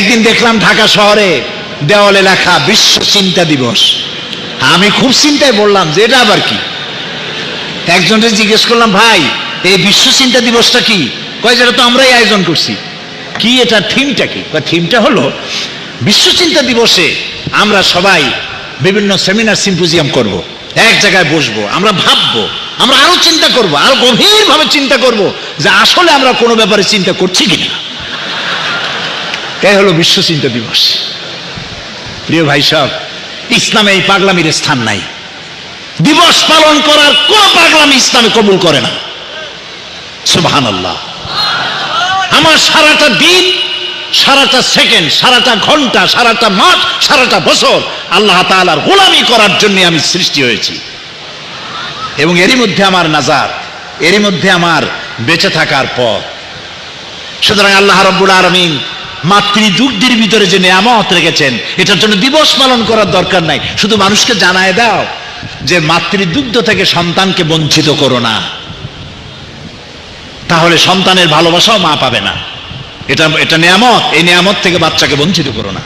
একদিন দেখলাম ঢাকা শহরে দেওয়ালে লেখা বিশ্ব চিন্তা দিবস। আমি খুব চিন্তায় বললাম যে এটা আবার কি? একজনকে জিজ্ঞেস করলাম, ভাই, এই বিশ্ব চিন্তা দিবসটা কি? কয়, যেটা তো আমরাই আয়োজন করছি। কি এটা থিমটা কি? থিমটা হলো বিশ্ব চিন্তা দিবসে আমরা সবাই বিভিন্ন সেমিনার সিম্পোজিয়াম করব। এক জায়গায় বসবো, আমরা ভাববো, আমরা আরও চিন্তা করব, আরও গভীরভাবে চিন্তা করব যে আসলে আমরা কোনো ব্যাপারে চিন্তা করছি কিনা। তাই হলো বিশ্ব চিন্তা দিবস। প্রিয় ভাই সব ইসলামে এই পাগলামির স্থান নাই। দিবস পালন করার কোন পাগলামি ইসলামে কবুল করে না। সুবহান আল্লাহ আমার সারাটা দিন, সারাটা সেকেন্ড, সারাটা ঘণ্টা, সারাটা মাস, সারাটা বছর আল্লাহ তাআলার গোলামি করার জন্য আমি সৃষ্টি হয়েছি। এবং এরই মধ্যে আমার নাজার এরই মধ্যে আমার বেঁচে থাকার পথ। সুতরাং আল্লাহ রব্বুল আলমিন মাতৃদুগ্ধের ভিতরে যে নিয়ামত রেখেছেন, এটার জন্য দিবস পালন করার দরকার নাই। শুধু মানুষকে জানায় দাও যে মাতৃদুগ্ধ থেকে সন্তানকে বঞ্চিত করো না। তাহলে সন্তানের ভালোবাসাও মা পাবে না। এটা এটা নিয়ামত, এই নিয়ামত থেকে বাচ্চাকে বঞ্চিত করো না।